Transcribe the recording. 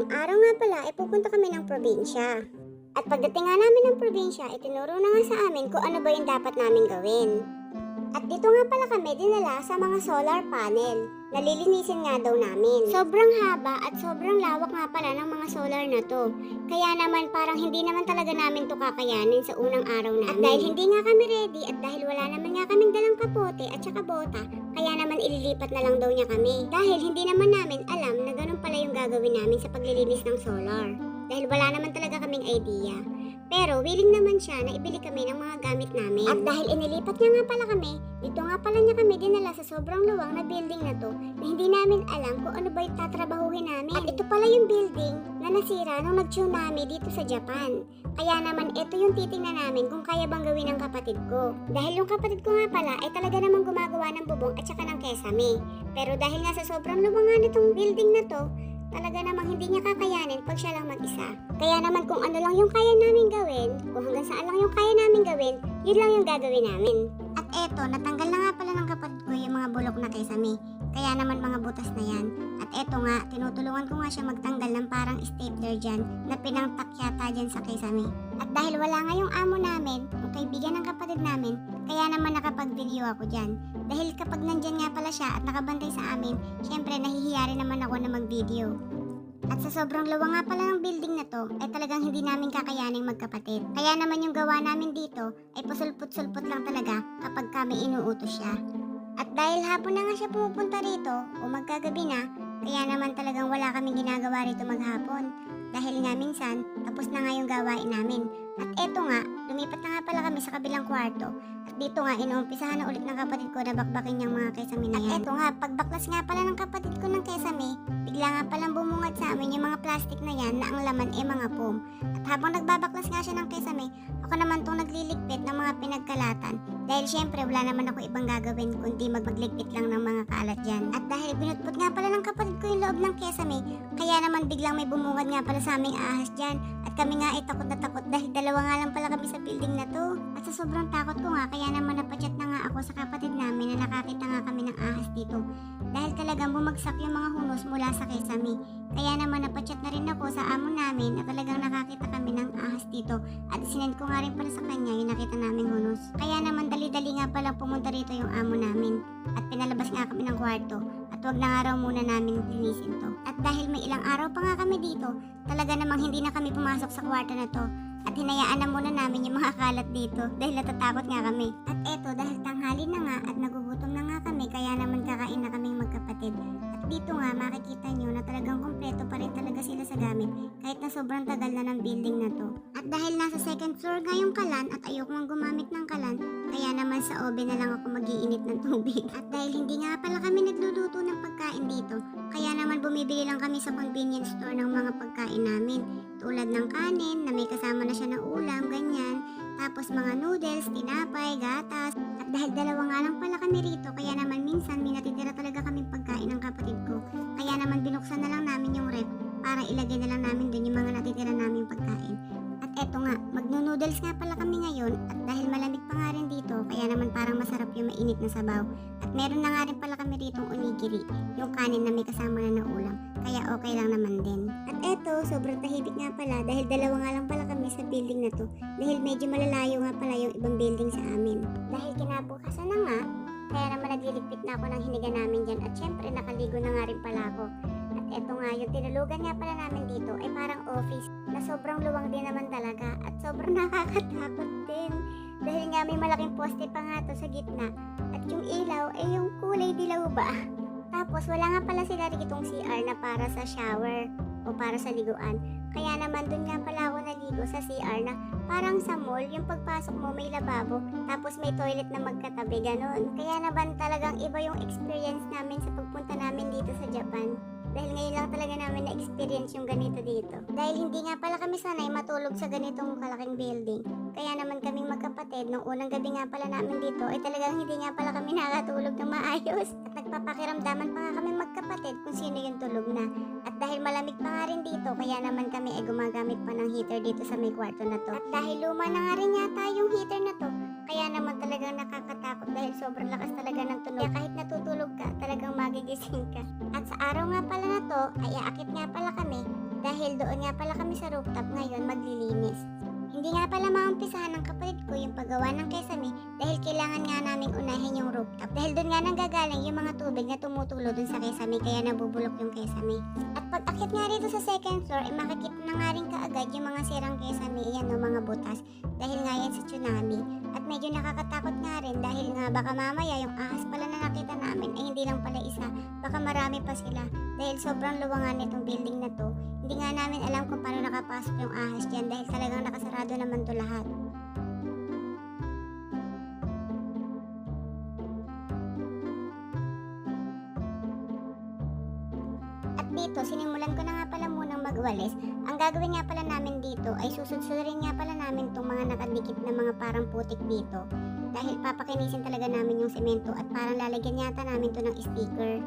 ngayong araw nga pala ay pupunta kami ng probinsya. At pagdating nga namin ng probinsya, itinuro na nga sa amin kung ano ba yung dapat namin gawin. At dito nga pala kami dinala sa mga solar panel. Nalilinisin nga daw namin. Sobrang haba at sobrang lawak nga pala ng mga solar na to. Kaya naman parang hindi naman talaga namin to kakayanin sa unang araw namin. At dahil hindi nga kami ready at dahil wala naman nga kaming dalang kapote at saka bota, kaya naman ililipat na lang daw niya kami. Dahil hindi naman namin alam na ganun pala yung gagawin namin sa paglilinis ng solar. Dahil wala naman talaga kaming idea. Pero willing naman siya na ibili kami ng mga gamit namin. At dahil inilipat niya nga pala kami, dito nga pala niya kami dinala sa sobrang luwang na building na to na hindi namin alam kung ano ba yung tatrabahuhin namin. At ito pala yung building na nasira nung nag-tsunami dito sa Japan. Kaya naman ito yung titingnan namin kung kaya bang gawin ng kapatid ko. Dahil yung kapatid ko nga pala ay talaga namang gumagawa ng bubong at saka ng kesame. Pero dahil nga sa sobrang luwang nga nitong building na to, talaga namang hindi niya kakayanin pag siya lang mag-isa. Kaya naman kung ano lang yung kaya namin gawin, kung hanggang saan lang yung kaya namin gawin, yun lang yung gagawin namin. Eto, natanggal na nga pala ng kapatid ko yung mga bulok na kesame. Kaya naman mga butas na yan. At eto nga, tinutulungan ko nga siya magtanggal ng parang stapler dyan na pinangtak yata dyan sa kesame. At dahil wala nga yung amo namin, yung kaibigan ng kapatid namin, kaya naman nakapag-video ako dyan. Dahil kapag nandyan nga pala siya at nakabantay sa amin, syempre nahihiya rin naman ako na mag-video. At sa sobrang lawa nga pala ng building na to, ay talagang hindi namin kakayaning magkapatid. Kaya naman yung gawa namin dito, ay pasulput-sulput lang talaga kapag kami inuutos siya. At dahil hapon na nga siya pumupunta rito, o magkagabi na, kaya naman talagang wala kaming ginagawa rito maghapon. Dahil nga minsan, tapos na nga yung gawain namin. At eto nga, lumipat na nga pala kami sa kabilang kwarto. At dito nga, inuumpisahan na ulit ng kapatid ko na bakbakin yung mga kesame na yan. At eto nga, pagbaklas nga pala ng kapatid ko ng kesame, bigla nga palang bumungad sa amin yung mga plastic na yan na ang laman ay mga foam. At habang nagbabaklas nga siya ng kesame, ako naman tong nagliligpit ng mga pinagkalatan. Dahil syempre wala naman ako ibang gagawin kundi magmagligpit lang ng mga kalat dyan. At dahil binutput nga pala ng kapatid ko yung loob ng kesame, kaya naman biglang may bumungad nga pala sa aming ahas dyan. At kami nga ay takot na takot dahil dalawa nga lang pala kami sa building na to. At sa sobrang takot ko nga, kaya naman napachat na nga ako sa kapatid namin na nakakita nga kami ng ahas dito. Dahil talagang bumagsak yung mga hunos mula sa kesame. Kaya naman napachat na rin ako sa amo namin na talagang nakakita kami ng ahas dito. At sinend ko nga rin pala sa kanya yung nakita naming hunos. Kaya naman dali-dali nga palang pumunta rito yung amo namin. At pinalabas nga kami ng kwarto. At wag na nga raw muna namin linisin to. At dahil may ilang araw pa nga kami dito, talaga namang hindi na kami pumasok sa kwarto na to. At hinayaan na muna namin yung mga kalat dito dahil natatakot nga kami. At eto dahil tanghali na nga at nagugutom na nga kami kaya naman kakain na kaming magkapatid. At dito nga makikita nyo na talagang kompleto pa rin talaga sila sa gamit kahit na sobrang tagal na ng building na to. At dahil nasa second floor nga yung kalan at ayoko mang gumamit ng kalan, kaya naman sa oven na lang ako magiinit ng tubig. At dahil hindi nga pala kami nagluluto ng pagkain dito, kaya naman bumibili lang kami sa convenience store ng mga pagkain namin. Tulad ng kanin na may kasama na siya ng ulam, ganyan. Tapos mga noodles, tinapay, gatas. At dahil dalawa nga lang pala kami rito, kaya naman minsan may natitira talaga kaming pagkain ng kapatid ko. Kaya naman binuksan na lang namin yung rep para ilagay na lang namin dun yung mga natitira naming pagkain. At eto nga, magno-noodles nga pala kami ngayon at dahil malamig pa nga rin dito, kaya naman parang masarap yung mainit na sabaw. At meron na nga rin rito onigiri, yung kanin na may kasama na ng ulam. Kaya okay lang naman din. At eto, sobrang tahimik nga pala dahil dalawa nga lang pala kami sa building na to. Dahil medyo malalayo nga pala yung ibang building sa amin. Dahil kinabukasan na nga, kaya naman nagliligpit na ako ng hiniga namin dyan at syempre nakaligo na nga rin pala ako. At eto nga, yung tinulugan nga pala namin dito ay parang office na sobrang luwang din naman talaga at sobrang nakakatakot din. Dahil nga may malaking poste pa nga to sa gitna at yung ilaw ay yung kulay dilaw ba? Tapos wala nga pala sila ditong CR na para sa shower o para sa liguan. Kaya naman dun nga pala ako naligo sa CR na parang sa mall, yung pagpasok mo may lababo, tapos may toilet na magkatabi, ganun. Kaya naman talagang iba yung experience namin sa pagpunta namin dito sa Japan. Dahil ngayon lang talaga namin na-experience yung ganito dito. Dahil hindi nga pala kami sanay matulog sa ganitong kalaking building. Kaya naman kaming magkapatid, nung unang gabi nga pala namin dito, ay talagang hindi nga pala kami nakatulog ng maayos. At nagpapakiramdaman pa nga kami magkapatid kung sino yung tulog na. At dahil malamig pa nga rin dito, kaya naman kami ay gumagamit pa ng heater dito sa may kwarto na to. At dahil luma na nga rin yata yung heater na to, kaya naman talagang nakakatakot dahil sobrang lakas talaga ng tunog. Kaya kahit natutulog ka, talagang magigising ka. Araw nga pala na to, ay aakit nga pala kami Dahil doon nga pala kami sa rooftop ngayon maglilinis. Hindi nga pala maumpisahan ng kapatid ko yung paggawa ng kesame dahil kailangan nga naming unahin yung rooftop. Dahil doon nga nanggagaling yung mga tubig na tumutulo dun sa kesame kaya nabubulok yung kesame. At pag akit nga rito sa second floor, ay makikita na nga rin kaagad yung mga sirang kesame, yan no, mga butas. Dahil nga yan sa tsunami. At medyo nakakatakot nga rin dahil nga baka mamaya yung ahas pala na nakita namin ay hindi lang pala isa, baka marami pa sila. Dahil sobrang luwangan nitong building na to, hindi nga namin alam kung paano nakapasok yung ahas dyan dahil talagang nakasarado naman to lahat. At dito, sinimulan ko na nga pala munang magwalis. Gagawin nga pala namin dito ay susudsurin nga pala namin itong mga nakadikit na mga parang putik dito. Dahil papakinisin talaga namin yung semento at parang lalagyan yata namin to ng sticker.